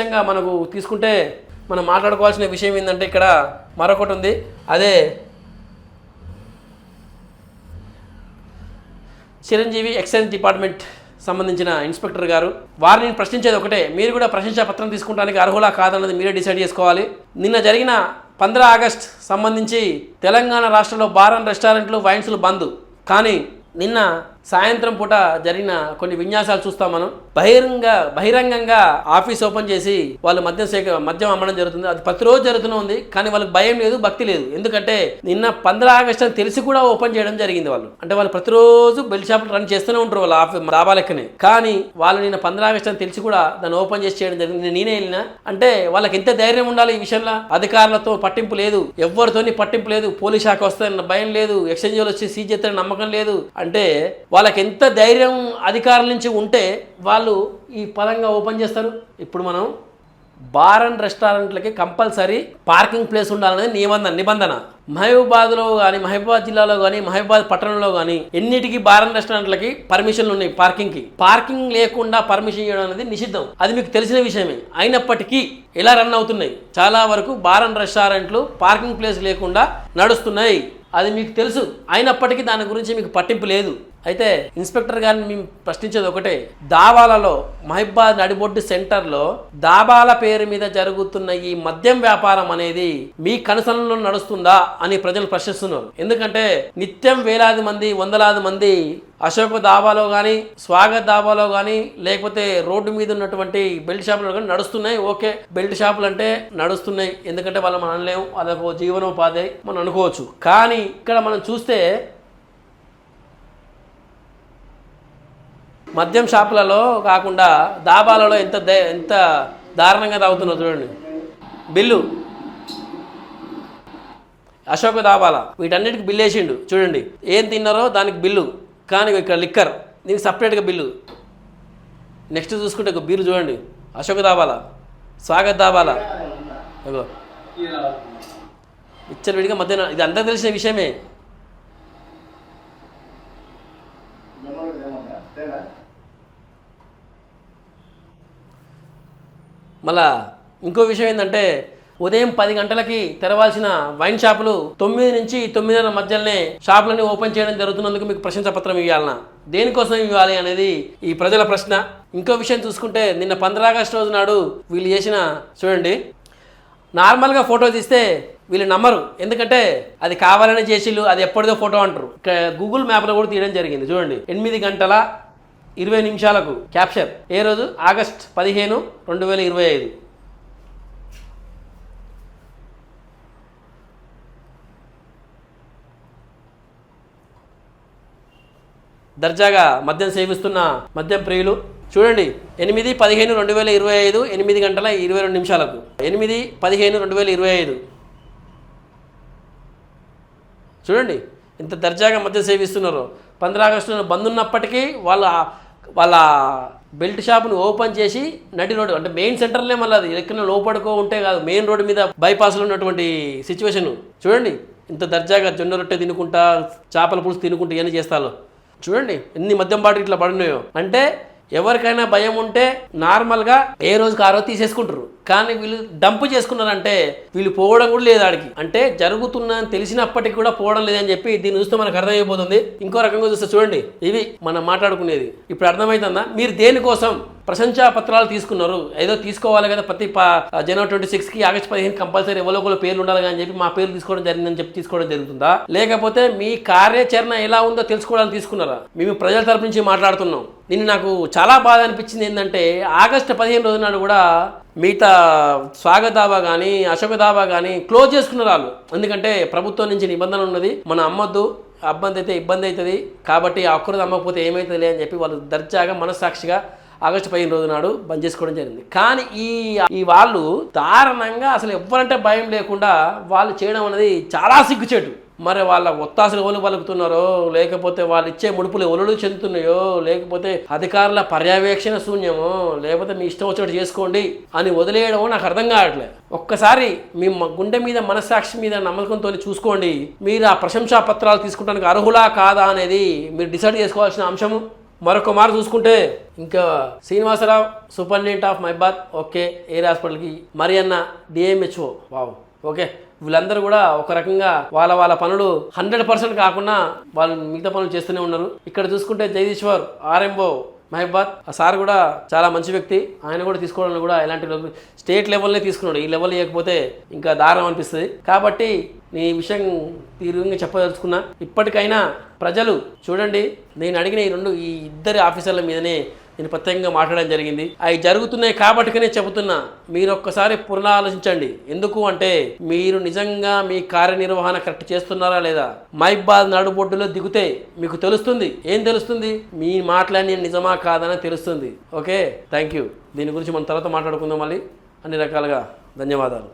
అంశంగా మనకు తీసుకుంటే మనం మాట్లాడుకోవాల్సిన విషయం ఏంటంటే ఇక్కడ మరొకటి ఉంది. అదే చిరంజీవి ఎక్సైజ్ డిపార్ట్మెంట్ సంబంధించిన ఇన్స్పెక్టర్ గారు. వారిని ప్రశ్నించేది ఒకటే. మీరు కూడా ప్రశంసా పత్రం తీసుకుంటానికి అర్హులా కాదన్నది మీరే డిసైడ్ చేసుకోవాలి. నిన్న జరిగిన పంద్ర ఆగస్ట్ సంబంధించి తెలంగాణ రాష్ట్రంలో బార్ అండ్ రెస్టారెంట్లు వైన్స్లు బంద్. కానీ నిన్న సాయంత్రం పూట జరిగిన కొన్ని విన్యాసాలు చూస్తాం మనం. బహిరంగ బహిరంగంగా ఆఫీస్ ఓపెన్ చేసి వాళ్ళు మద్యం సేక మద్యం అమ్మడం జరుగుతుంది. అది ప్రతిరోజు జరుగుతూనే ఉంది కానీ వాళ్ళకి భయం లేదు భక్తి లేదు. ఎందుకంటే నిన్న పంద్రా ఆగస్టు అని తెలిసి కూడా ఓపెన్ చేయడం జరిగింది వాళ్ళు. అంటే వాళ్ళు ప్రతిరోజు బెల్ షాపులు రన్ చేస్తూనే ఉంటారు వాళ్ళ ఆఫీస్ డాబా లెక్కనే. కానీ వాళ్ళు నిన్న పంద్రా ఆగస్టు అని తెలిసి కూడా దాన్ని ఓపెన్ చేసి చేయడం జరిగింది. నేనే వెళ్ళిన. అంటే వాళ్ళకి ఎంత ధైర్యం ఉండాలి ఈ విషయంలో? అధికారులతో పట్టింపు లేదు ఎవరితోని పట్టింపు లేదు. పోలీస్ శాఖ వస్తాయన్న భయం లేదు ఎక్స్చేంజ్ వచ్చి సీజ్ చేస్తారని నమ్మకం లేదు. అంటే వాళ్ళకి ఎంత ధైర్యం అధికారుల నుంచి ఉంటే వాళ్ళు ఈ పదంగా ఓపెన్ చేస్తారు. ఇప్పుడు మనం బార్ అండ్ రెస్టారెంట్లకి కంపల్సరీ పార్కింగ్ ప్లేస్ ఉండాలనేది నిబంధన నిబంధన. మహబూబాద్లో కానీ మహబూబాద్ జిల్లాలో కానీ మహబూబాద్ పట్టణంలో కానీ ఎన్నిటికి బార్ అండ్ రెస్టారెంట్లకి పర్మిషన్లు ఉన్నాయి పార్కింగ్కి? పార్కింగ్ లేకుండా పర్మిషన్ ఇవ్వడం అనేది నిషిద్ధం. అది మీకు తెలిసిన విషయమే. అయినప్పటికీ ఎలా రన్ అవుతున్నాయి? చాలా వరకు బార్ అండ్ రెస్టారెంట్లు పార్కింగ్ ప్లేస్ లేకుండా నడుస్తున్నాయి. అది మీకు తెలుసు. అయినప్పటికీ దాని గురించి మీకు పట్టింపు లేదు. అయితే ఇన్స్పెక్టర్ గారిని మేము ప్రశ్నించేది ఒకటే. దాబాలలో మహిబాద్ నడిబొడ్డు సెంటర్లో దాబాల పేరు మీద జరుగుతున్న ఈ మద్యం వ్యాపారం అనేది మీ కనుసనలో నడుస్తుందా అని ప్రజలు ప్రశ్నిస్తున్నారు. ఎందుకంటే నిత్యం వేలాది మంది వందలాది మంది అశోక్ దాబాలో కానీ స్వాగత్ దాబాలో కానీ లేకపోతే రోడ్డు మీద ఉన్నటువంటి బెల్ట్ షాపులు కానీ నడుస్తున్నాయి. ఓకే బెల్ట్ షాపులు అంటే నడుస్తున్నాయి. ఎందుకంటే వాళ్ళు మనం అనలేము అదొక జీవనోపాధి మనం అనుకోవచ్చు. కానీ ఇక్కడ మనం చూస్తే మద్యం షాపులలో కాకుండా దాబాలలో ఎంత ఎంత దారుణంగా తాగుతున్నా చూడండి. బిల్లు. అశోక్ దాబాల. వీటన్నిటికి బిల్లు వేసిండు. చూడండి. ఏం తిన్నారో దానికి బిల్లు. కానీ ఇక్కడ లిక్కర్. దీనికి సపరేట్గా బిల్లు. నెక్స్ట్ చూసుకుంటే ఒక బిల్లు చూడండి. అశోక్ దాబాల. స్వాగత్ దాబాల. ఇగో విడిగా మధ్యాహ్నం ఇది అందరికి తెలిసిన విషయమే. మళ్ళా ఇంకో విషయం ఏంటంటే ఉదయం పది గంటలకి తెరవాల్సిన వైన్ షాపులు తొమ్మిది నుంచి తొమ్మిదిన్నర మధ్యలోనే షాపులని ఓపెన్ చేయడం జరుగుతున్నందుకు మీకు ప్రశంసపత్రం ఇవ్వాలన్నా. దేనికోసం ఇవ్వాలి అనేది ఈ ప్రజల ప్రశ్న. ఇంకో విషయం చూసుకుంటే నిన్న పంద్ర ఆగస్టు రోజు నాడు వీళ్ళు చేసిన చూడండి నార్మల్గా ఫోటో తీస్తే వీళ్ళు నమ్మరు. ఎందుకంటే అది కావాలని చేసిళ్ళు అది ఎప్పటిదో ఫోటో అంటారు. గూగుల్ మ్యాప్లో కూడా తీయడం జరిగింది చూడండి. ఎనిమిది గంటల ఇరవై నిమిషాలకు క్యాప్చర్. ఏ రోజు? ఆగస్ట్ పదిహేను రెండు వేల ఇరవై ఐదు. దర్జాగా మద్యం సేవిస్తున్న మద్యం ప్రియులు చూడండి ఎనిమిది పదిహేను రెండు వేల ఇరవై ఐదు ఎనిమిది గంటల ఇరవై రెండు నిమిషాలకు. ఎనిమిది పదిహేను రెండు వేల ఇరవై ఐదు. చూడండి ఇంత దర్జాగా మద్యం సేవిస్తున్నారు. పంద్రా ఆగస్టు బంద్ ఉన్నప్పటికీ వాళ్ళ వాళ్ళ బెల్ట్ షాప్ను ఓపెన్ చేసి నడి రోడ్డు అంటే మెయిన్ సెంటర్లే మళ్ళీ అది. ఎక్కడ లోపడుకో ఉంటే కాదు మెయిన్ రోడ్డు మీద బైపాస్లో ఉన్నటువంటి సిచ్యువేషన్ చూడండి ఇంత దర్జాగా జొన్న రొట్టె తినుకుంటా చేపల పులుసు తినుకుంటా ఇవన్నీ చేస్తాలో. చూడండి ఎన్ని మద్యం బాటిల్ ఇట్లా పడినాయో. అంటే ఎవరికైనా భయం ఉంటే నార్మల్గా ఏ రోజుకి ఆ రోజు తీసేసుకుంటారు. కానీ వీళ్ళు డంప్ చేసుకున్నారంటే వీళ్ళు పోవడం కూడా లేదు ఆడికి. అంటే జరుగుతుందని తెలిసినప్పటికీ కూడా పోవడం లేదని చెప్పి దీన్ని చూస్తే మనకు అర్థమైపోతుంది. ఇంకో రకంగా చూస్తే చూడండి ఇవి మనం మాట్లాడుకునేది. ఇప్పుడు అర్థమవుతుందా మీరు దేనికోసం ప్రశంసా పత్రాలు తీసుకున్నారు. ఏదో తీసుకోవాలి కదా ప్రతి జనవరి ట్వంటీ సిక్స్కి ఆగస్ట్ పదిహేను కంపల్సరీ ఎవరో ఒకరు పేర్లు ఉండాలి అని చెప్పి మా పేర్లు తీసుకోవడం జరిగిందని చెప్పి తీసుకోవడం జరుగుతుందా? లేకపోతే మీ కార్యాచరణ ఎలా ఉందో తెలుసుకోవడానికి తీసుకున్నారా? మేము ప్రజల తరపు నుంచి మాట్లాడుతున్నాం. నిన్ను నాకు చాలా బాధ అనిపించింది ఏంటంటే ఆగస్టు పదిహేను రోజు నాడు కూడా మిగతా స్వాగత దాబా కానీ అశోక దాబా కానీ క్లోజ్ చేసుకున్నారు వాళ్ళు. ఎందుకంటే ప్రభుత్వం నుంచి నిబంధన ఉన్నది మనం అమ్మొద్దు అబ్బంది అయితే ఇబ్బంది అవుతుంది కాబట్టి ఆ ఒక్కరోజు అమ్మకపోతే ఏమవుతుంది అని చెప్పి వాళ్ళు దర్జాగా మనస్సాక్షిగా ఆగస్టు పదిహేను రోజు నాడు బంద్ చేసుకోవడం జరిగింది. కానీ ఈ ఈ వాళ్ళు దారుణంగా అసలు ఎవ్వరంటే భయం లేకుండా వాళ్ళు చేయడం అనేది చాలా సిగ్గుచేటు. మరి వాళ్ళ ఒత్తాసులు ఎవరు పలుకుతున్నారో లేకపోతే వాళ్ళు ఇచ్చే ముడుపులు ఎవరు చెందుతున్నాయో లేకపోతే అధికారుల పర్యవేక్షణ శూన్యమో లేకపోతే మీ ఇష్టం వచ్చినట్టు చేసుకోండి అని వదిలేయడమో నాకు అర్థం కావట్లేదు. ఒక్కసారి మీ గుండె మీద మనస్సాక్షి మీద నమ్మకంతో చూసుకోండి. మీరు ఆ ప్రశంసా పత్రాలు తీసుకోవడానికి అర్హులా కాదా అనేది మీరు డిసైడ్ చేసుకోవాల్సిన అంశము. మరొక మారు చూసుకుంటే ఇంకా శ్రీనివాసరావు సూపరింటెండెంట్ ఆఫ్ మైబాద్ ఓకే ఎయిర్ హాస్పిటల్కి? మరి అన్న డిఎంహెచ్ఓ. Wow okay. వీళ్ళందరూ కూడా ఒక రకంగా వాళ్ళ వాళ్ళ పనులు హండ్రెడ్ పర్సెంట్ కాకుండా వాళ్ళు మిగతా పనులు చేస్తూనే ఉన్నారు. ఇక్కడ చూసుకుంటే జగదీశ్వర్ ఆర్ఎంఓ మహబాద్ ఆ సార్ కూడా చాలా మంచి వ్యక్తి. ఆయన కూడా తీసుకోవడం కూడా ఎలాంటి స్టేట్ లెవెల్నే తీసుకున్నాడు. ఈ లెవెల్ లేకపోతే ఇంకా దారుణం అనిపిస్తుంది. కాబట్టి నీ విషయం తీవ్రంగా చెప్పదలుచుకున్నా ఇప్పటికైనా ప్రజలు చూడండి నేను అడిగిన ఈ రెండు ఈ ఇద్దరి ఆఫీసర్ల మీదనే నేను ప్రత్యేకంగా మాట్లాడడం జరిగింది. అవి జరుగుతున్నాయి కాబట్టికనే చెబుతున్నా మీరు ఒక్కసారి పునరాలోచించండి. ఎందుకు అంటే మీరు నిజంగా మీ కార్యనిర్వహణ కరెక్ట్ చేస్తున్నారా లేదా? మైబాద్ నడుబొడ్డులో దిగితే మీకు తెలుస్తుంది. ఏం తెలుస్తుంది? మీ మాట్లాడి నిజమా కాదని తెలుస్తుంది. ఓకే? Thank you. దీని గురించి మనం తర్వాత మాట్లాడుకుందాం మళ్ళీ. అన్ని రకాలుగా ధన్యవాదాలు.